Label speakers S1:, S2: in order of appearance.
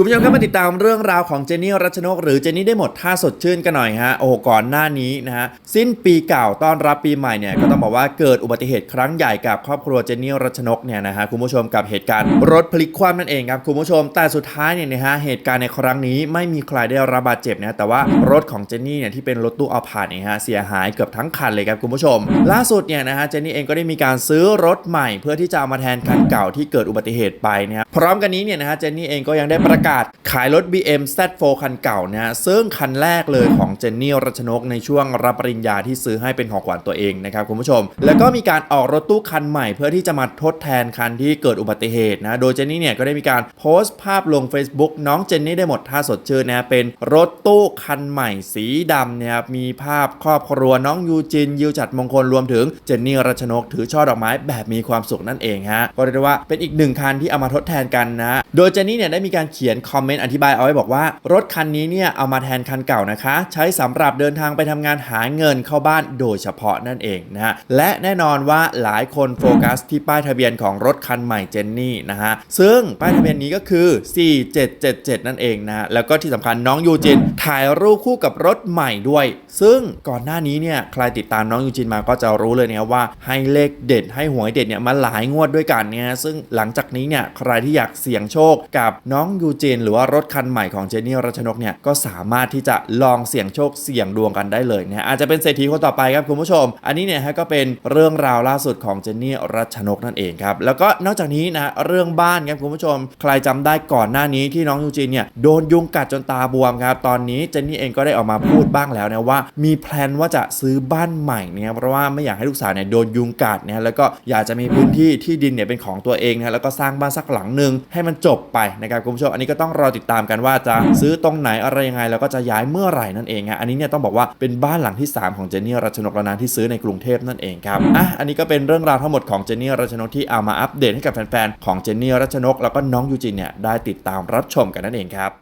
S1: คุณผู้ชมครับมาติดตามเรื่องราวของเจนนี่รัชนก หรือเจนนี่ได้หมดท่าสดชื่นกันหน่อยฮะโอ้ก่อนหน้านี้นะฮะสิ้นปีเก่าต้อนรับปีใหม่เนี่ยก็ต้องบอกว่าเกิดอุบัติเหตุครั้งใหญ่กับครอบครัวเจนนี่รัชนกเนี่ยนะฮะคุณผู้ชมกับเหตุการณ์รถพลิกคว่ำนั่นเองครับคุณผู้ชมแต่สุดท้ายเนี่ยนะฮะเหตุการณ์ในครั้งนี้ไม่มีใครได้รับบาดเจ็บนะแต่ว่ารถของเจนนี่เนี่ยที่เป็นรถตู้เอาผ่านเนี่ยฮะเสียหายเกือบทั้งคันเลยครับคุณผู้ชม ล่าสุดเนี่ยนะฮะเจนนี่เองก็ได้มีการซื้อรถใหม่ เพื่อที่จะเอามาแทนคันเก่าที่เกิดอุบัติเหตุไปนะพร้อมกันนี้เนี่ยนะฮะเจนนี่เองก็ยังได้ประกาศขายรถ BM Z4 คันเก่านะฮะซึ่งคันแรกเลยของเจนนี่รัชนกในช่วงรับปริญญาที่ซื้อให้เป็นของขวัญตัวเองนะครับคุณผู้ชม แล้วก็มีการออกรถตู้คันใหม่ เพื่อที่จะมาทดแทนคันที่เกิดอุบัติเหตุนะโดยเจนนี่เนี่ยก็ได้มีการโพสต์ภาพลง Facebook น้องเจนนี่ได้หมดท่าสดชื่นนะเป็นรถตู้คันใหม่สีดำเนี่ยครับมีภาพครอบครัวน้องยูจินยิวจัดมงคลรวมถึงเจนนี่รัชนกถือช่อดอกไม้แบบมีความสุขนั่นเองฮะก็เรียกได้ว่าเป็นอีกหนึ่งคันที่เอามาทดแทนกันนะโดยเจนนี่เนี่ยได้มีการเขียนคอมเมนต์อธิบายเอาไว้บอกว่า รถคันนี้เนี่ยเอามาแทนคันเก่านะคะ ใช้สำหรับเดินทางไปทำงานหาเงินเข้าบ้านโดยเฉพาะนั่นเองนะฮะและแน่นอนว่าหลายคนโฟกัสที่ป้ายทะเบียนของรถคันใหม่เจนนี่นะฮะซึ่งป้ายทะเบียนนี้ก็คือ 4777 นั่นเองนะฮะแล้วก็ที่สำคัญน้องยูจินถ่ายรูปคู่กับรถใหม่ด้วย ซึ่งก่อนหน้านี้เนี่ยใครติดตามน้องยูจินมาก็จะรู้เลยนะครับว่าให้เลขเด็ดให้หวยเด็ดเนี่ยมาหลายงวดด้วยกันเนี่ยซึ่งหลังจากนี้เนี่ยใครที่อยากเสี่ยงโชคกับน้องยูจินหรือว่ารถคันใหม่ของเจนนี่รัชนกเนี่ยก็สามารถที่จะลองเสี่ยงโชคเสี่ยงดวงกันได้เลยนะอาจจะเป็นเศรษฐีคนต่อไปครับคุณผู้ชม อันนี้เนี่ยฮะก็เป็นเรื่องราวล่าสุดของเจนนี่รัชนกนั่นเองครับแล้วก็นอกจากนี้นะเรื่องบ้านครับคุณผู้ชม ใครจำได้ก่อนหน้านี้ที่น้องยูจินเนี่ยโดนยุงกัดจนตาบวมครับตอนนี้เจนนี่เองก็ได้ออกมาพูดบ้างแล้วนะว่า มีแพลนว่าจะซื้อบ้านใหม่เนี่ยเพราะว่าไม่อยากให้ลูกสาวเนี่ยโดนยุงกัดนะแล้วก็อยากจะมีพื้นที่ที่ดินเนี่ยเป็นของตัวเองนะแล้วก็สร้างบ้านสักหลังหนึ่งให้มันจบไปนะครับคุณผู้ชมอันนี้ก็ต้องรอติดตามกันว่าจะซื้อตรงไหนอะไรยังไงแล้วก็จะย้ายเมื่อไหร่นั่นเองฮะอันนี้เนี่ยต้องบอกว่าเป็นบ้านหลังที่ 3 ของเจนนี่รัชนกแล้วนะที่ซื้อในกรุงเทพนั่นเองครับอะอันนี้ก็เป็นเรื่องราวทั้งหมดของเจนนี่รัชนกที่เอามาอัปเดตให้กับแฟนๆของเจนนี่รัชนก แล้วก็น้องยูจินเนี่ยได้ติดตามรับชมกันนั่นเองครับ